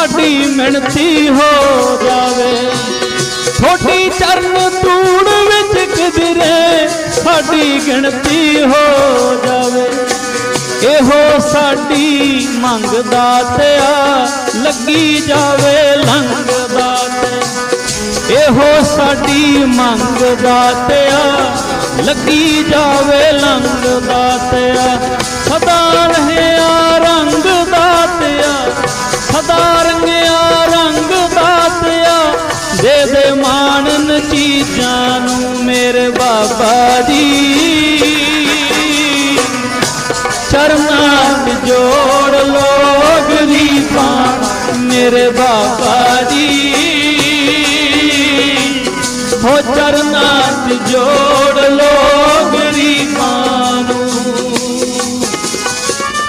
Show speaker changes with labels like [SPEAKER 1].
[SPEAKER 1] ਸਾਡੀ ਮਿਹਨਤੀ ਹੋ ਜਾਵੇ। ਥੋੜੀ ਚਰਨ ਧੂੜ ਵਿੱਚ ਕਿਧਰੇ ਸਾਡੀ ਗਿਣਤੀ ਹੋ ਜਾਵੇ। ਇਹੋ ਸਾਡੀ ਮੰਗ ਦਾਤਿਆ ਲੱਗੀ ਜਾਵੇ ਲੰਗ ਦਾਤੇ ਇਹੋ ਸਾਡੀ ਮੰਗ ਦਾਤਿਆ ਲੱਗੀ ਜਾਵੇ ਲੰਗ ਦਾਤਿਆ ਚੀਜ਼ਾਂ ਨੂੰ ਮੇਰੇ ਬਾਬਾ ਦੀ ਚਰਨਾਂ ਜੋੜ ਲੋਗ ਦੀ ਪਾਣ ਮੇਰੇ ਬਾਬਾ ਦੀ ਹੋ ਚਰਨਾਂ ਜੋੜ